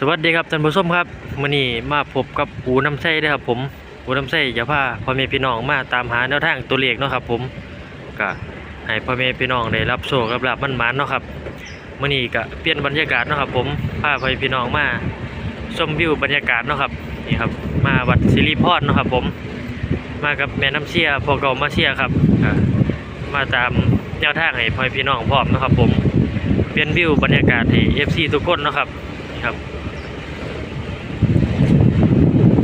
สวัสดีครับท่านผู้ชมครับมื้อนี้มาพบกับอูน้ำไส้ด้อครับผมอูน้ำไส้จะพาพ่อแม่พี่น้องมาตามหาแนวทางตัวเลขเนาะครับผมก็ให้พ่อแม่พี่น้องได้รับโชครับรับมันๆเนาะครับมื้อนี้ก็เปลี่ยนบรรยากาศเนาะครับผมพาพ่อแม่พี่น้องมาชมวิวบรรยากาศเนาะครับนี่ครับมาวัดสิริพรเนาะครับผมมากับแม่น้ำเชียพอเก่ามาเชียครับมาตามแนวทางให้พ่อแม่พี่น้องพร้อมเนาะครับผมเปลี่ยนวิวบรรยากาศให้ FC ทุกคนเนาะครับนี่ครับ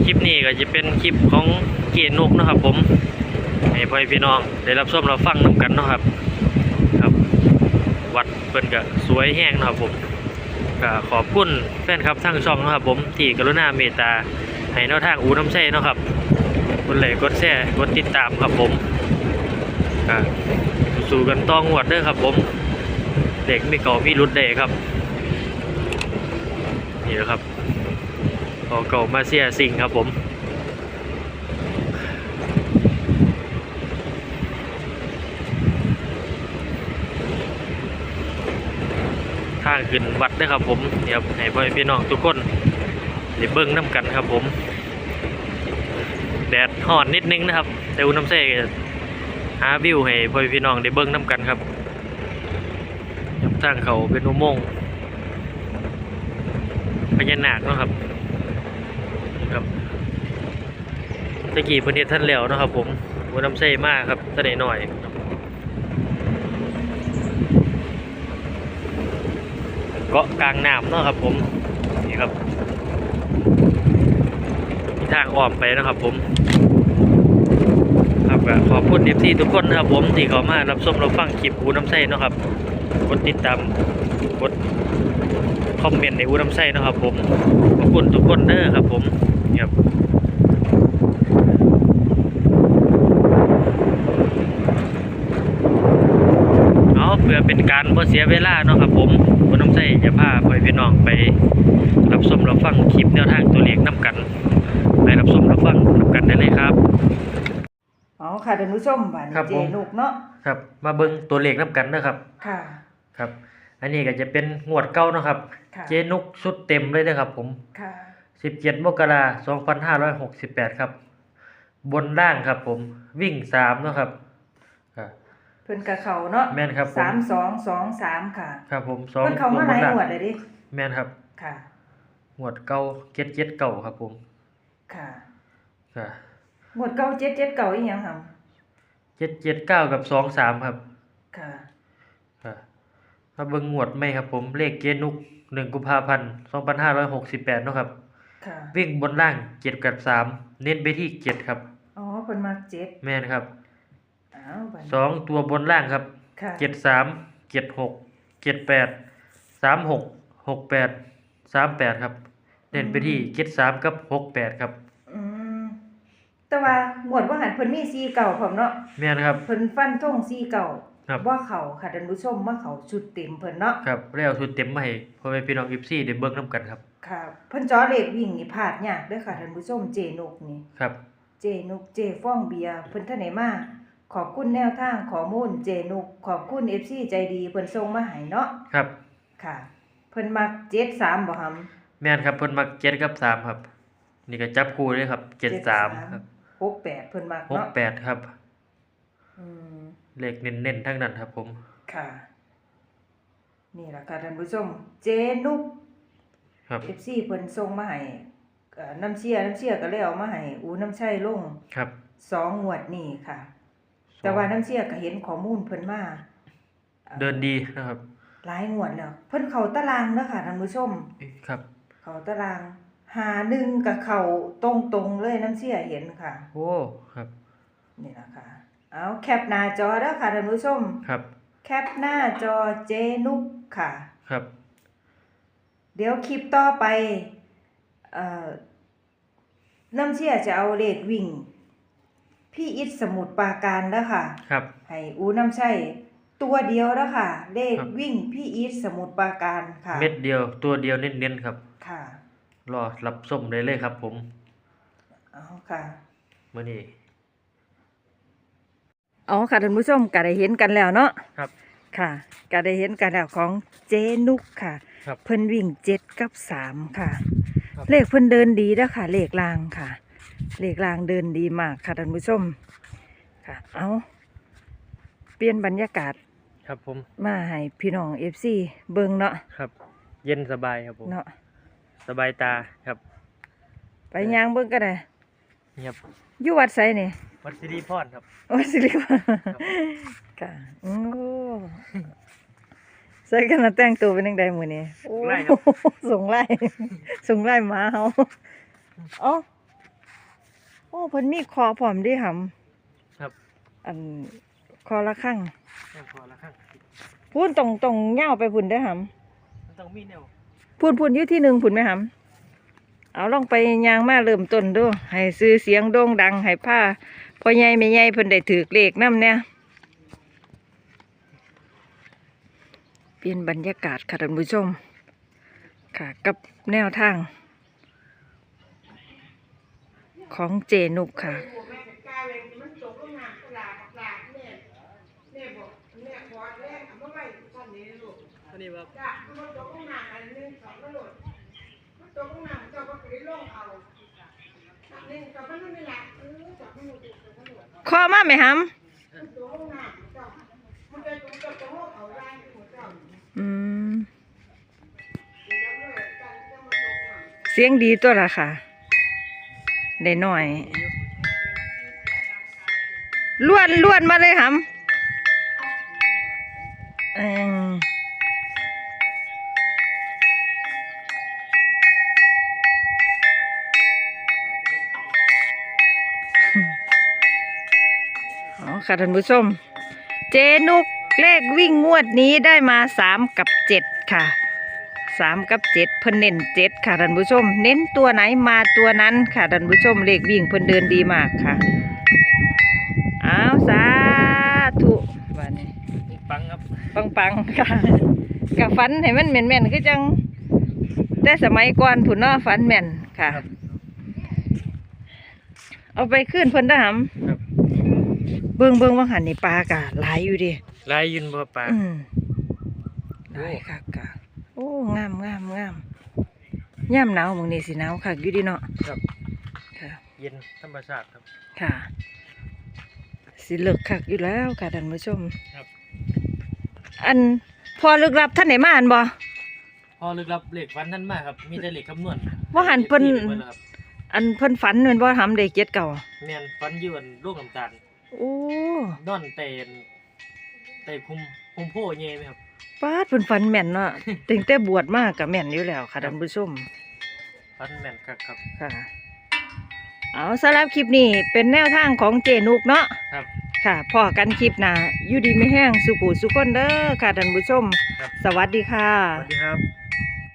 คลิป นี้ก็จะเป็นคลิปของเกนุกนะครับ ผมให้พ่อพี่น้องได้รับชมเรับฟังน้กันนะครับ ครับ วัดเพิ่นก็สวยแห้งนะครับผมก็ขอบคุณแฟนครับทั้งช่องนะครับ ผมที่กรุณาเมตตาให้แนวทางอูน้ำใช่นะครับกดไลค์กดแชร์กดติดตามครับผมสู่กันต้องหวดเด้อครับ ผม เด็กไมีเก่ามีรุดเด้ครับนี่แหละครับ พอเก่ามาเสียสิ่งครับผมทางขึ้นวัดนะครับผมเดี๋ยวให้พ่อพี่น้องทุกคนได้เบิ้งน้ำกันครับผม แดดห่อนนิดนึงนะครับ แต่อุณหภูมิเซ่หาวิวให้พ่อพี่น้องได้เบิ้งน้ำกันครับยับทางเขาเป็นอุโมงค์พญานาคเนาะครับ ครับตะกี้เพิ่นเฮ็ดท่านแล้วนะครับ ผมบ่น้ำใส่มากครับตะไดหน่อยเกาะกลางน้ำเนาะครับ ผมนี่ครับมีทางอ้อมไปนะครับ ผม ครับก็ขอบคุณ FC ทุกคนนะครับ ผมที่เข้ามารับชมรับฟังคลิปอูน้ำใส่เนาะครับกดติดตามกดคอมเมนต์ในอูน้ำใส่เนาะครับ ผมขอบคุณทุกคนเด้อครับ ผม นี่ครับเอาเพื่อเป็นการบ่เสียเวลาเนาะครับผมบ่ต้องใช้จะพาพ่อพี่น้องไปรับชมรับฟังคลิปแนวทางตัวเลขนํกันไปรับชมรับฟังนํกันได้เลยครับอ๋อค่ะท่านผู้ชมบันครับเจผม นุกเนาะครับ มาเบิ่งตัวเลขนํกันเด้อครับ ค่ะครับ อันนี้ก็จะเป็นงวดเก่าเนาะครับ ค่ะเจนุกชุดเต็มเลยเด้อครับผม ค่ะ 17 มกราคม2568 ครับ บนล่างครับผมวิ่ง3เนาะครับครับเพิ่นกะเขาเนาะแม่นครับผมสามสองสองสามค่ะ ครับผมสองเพิ่นเขามาหลายตัวบนล่างหวดเลยดิแม่นครับค่ะงวดเก่าเจ็ดเจ็ดเก่าครับผมค่ะค่ะหมวดเก้าเจ็ดเจ็ดเก่าอีหยังค่ะเจ็ดเจ็ดเก้ากับสองสามครับค่ะค่ะมาเบิ่งงวดไหมครับผมเลขเกณฑ์นุกหนึ่งกุมภาพันธ์สองพันห้าร้อยหกสิบแปดนาะครับ ค่ะ วิ่งบนล่างเจ็ดกับสามเน้นไปที่เจ็ดครับ อ๋อเพิ่นมาเจ็ดแม่นครับอ้าวบัดสองตัวบนล่างครับค่ะเจ็ดสามเจ็ดหกเจ็ดแปดสามหกหกแปดสามแปดครับ เน้นไปที่เจ็ดสามกับหกแปดครับ อืมแต่ว่าหมวดว่าหันเพิ่นมีสีเก่าพร้อมเนาะแม่นครับ เพิ่นฟันธงสีเก่าครับ ว่าเขาค่ะท่านผู้ชมว่าเขาชุดเต็มเพิ่นเนาะ ครับแล้วชุดเต็มมาให้พ่อแม่พี่น้องอีฟซี่ได้เบิ่งนํกันครับ ค่ะเพิ่นจอเลขวิ่งนี่พลาดยากเด้อค่ะท่านผู้ชมเจนุกนี่ ครับ เจนุกเจฟ้องเบียร์เพิ่นท่านไหนมาขอบคุณแนวทางข้อมูลเจนุกขอบคุณ FC ใจดีเพิ่นส่งมาให้เนาะครับ ค่ะ เพิ่นมัก73บ่หำแม่นครับเพิ่นมักเจ็ดกับสามครับ นี่ก็จับคู่เลยครับเจ็ดสามครับ68เพิ่นมักหกเนาะแปดครับ อืมเลขเน้นๆทั้งนั้นครับผม ค่ะ นี่ล่ะค่ะท่านผู้ชมเจนุก ครับ FC เพิ่นส่งมาให้เอ่อน้ำเชียน้ำเชียก็เลยเอามาให้อูน้ำชัยลงครับสองงวดนี่ค่ะ แต่ว่าน้ำเชียก็เห็นข้อมูลเพิ่นมาอ่อเดินดีนะครับหลายงวดแล้วเพิ่นเข้าตารางเด้อค่ะท่านผู้ชม ครับ เข้าตาราง หาหนึ่งกับเข้าตรงๆเลยน้ำเชียเห็นค่ะ โอ้ครับนี่ล่ะค่ะเอาแคปหน้าจอเด้อค่ะท่านผู้ชม ครับแคปหน้าจอเจนุกค่ะ ครับ เดี๋ยวคลิปต่อไปเอ่อน้ำเชียจะเอาเลขวิ่ง พี่อิทสมุดปราการเด้อค่ะ ครับ ให้อูน้ำใช่ตัวเดียวแล้วค่ะ เลขครับวิ่งพี่อีทสมุทรปราการค่ะ เม็ดเดียวตัวเดียวเน้นๆครับ ค่ะ รอรับส้มได้เลยครับ ผมเอาค่ะมื้อนี้เอาค่ะท่านผู้ชมก็ได้เห็นกันแล้วเนาะครับ ค่ะก็ได้เห็นกันแล้วของเจนุกค่ะ ครับเพิ่นวิ่งเจ็ดกับสามค่ะ ครับ เลขเพิ่นเดินดีเด้อค่ะ เลขรางค่ะ เลขรางเดินดีมากค่ะท่านผู้ชมค่ะ เอาเปลี่ยนบรรยากาศครับผมมาให้พี่น้องเอฟซีเบิ่งเนาะครับ เย็นสบายครับผมเนาะสบายตาครับไปย่างเบิ่งก็ได้เงียบอยู่วัดไสนี่ วัดสิริพรครับ โอ้สิริวะค่ะโอ้ ใส่กันมาแต่งตัวเป็นจังไดมื้อนี้โอ้ไล่ครับ ส่งไล่ส่งไล่หมาเฮาเอ้าโอ้เพิ่นมีคอพร้อมเดิหำครับ อันคอละข้างแค่พอละครับพูนตรงตรงเงาวไปพุ่นได้อหมันต้องมีแนวำพูนพูนอยู่ที่หนึ่งพุ่นไหมหำเอาลองไปยางมาเริ่มต้นดูให้ซื้อเสียงโด่งดังให้ผ้าพ่อใหญ่แม่ใหญ่เพิ่นได้ถือเลขน้ำเนี่ย เปลี่ยนบรรยากาศค่ะท่านผู้ชม ค่ะกับแนวทาง ของเจนุกค่ะ อันนี้ว่าคอมาไหมหำ อืม เสียงดีตัวละค่ะ ได้หน่อยล้วนล้วนมาเลยหำเอิ่มอ๋อค่ะท่านผู้ชม เจนุก เลขวิ่งงวดนี้ได้มาสามกับเจ็ดค่ะสามกับเจ็ดเพิ่นเน้นเจ็ดค่ะท่านผู้ชม เน้นตัวไหนมาตัวนั้นค่ะท่านผู้ชมเลขวิ่งเพิ่นเดินดีมากค่ะอ้าวสาธุวันนี้ปังครับปังปังๆค่ะกับฟันให้มันแม่นแม่นๆคือจังแต่สมัยก่อนผุนเนาะฟันแม่นค่ะ เอาไปขึ้นเพิ่นได้หครับำเบิ่งเบิ่งว่าหันนี่ปลากะหลายอยู่ดิ ลายยืนบ่ปลาอืมได้ค่ะกะโอ้งามงามงามย่ำหนาวหมองนี้สิหนาวค่ะอยู่ดีเนาะครับค่ะเย็นธรรมชาติครับ ค่ะสิเลิกคักอยู่แล้วค่ะท่านผู้ชมครับ อันพอลึกลับท่านไหนมาอันบ่พอลึกลับเหล็กฟันนั่นมากครับ มีแต่เหล็กคำนวณว่าหันเพิ่น FP บิดแล้วครับอันเพิ่นฝันแม่นบ่ทำได้เจ็ดเก่าแม่นฟันยืนลูกน้ำตาลโอ้นอนเตน เตะคุมคุมโพเย่ไหมครับป้าดเพิ่นฝันแม่นเนาะ ตั้งแต่บวชมาก็แม่นอยู่แล้วค่ะท่านผู้ชม ฟันแม่นครับครับ ค่ะ เอาสำหรับคลิปนี้เป็นแนวทางของเจนุกเนาะครับ ค่ะพอกันคลิปหน้าอยู่ดีไม่แห้งสุขุสุขคนเด้อค่ะท่านผู้ชม ครับสวัสดีค่ะ สวัสดีครับ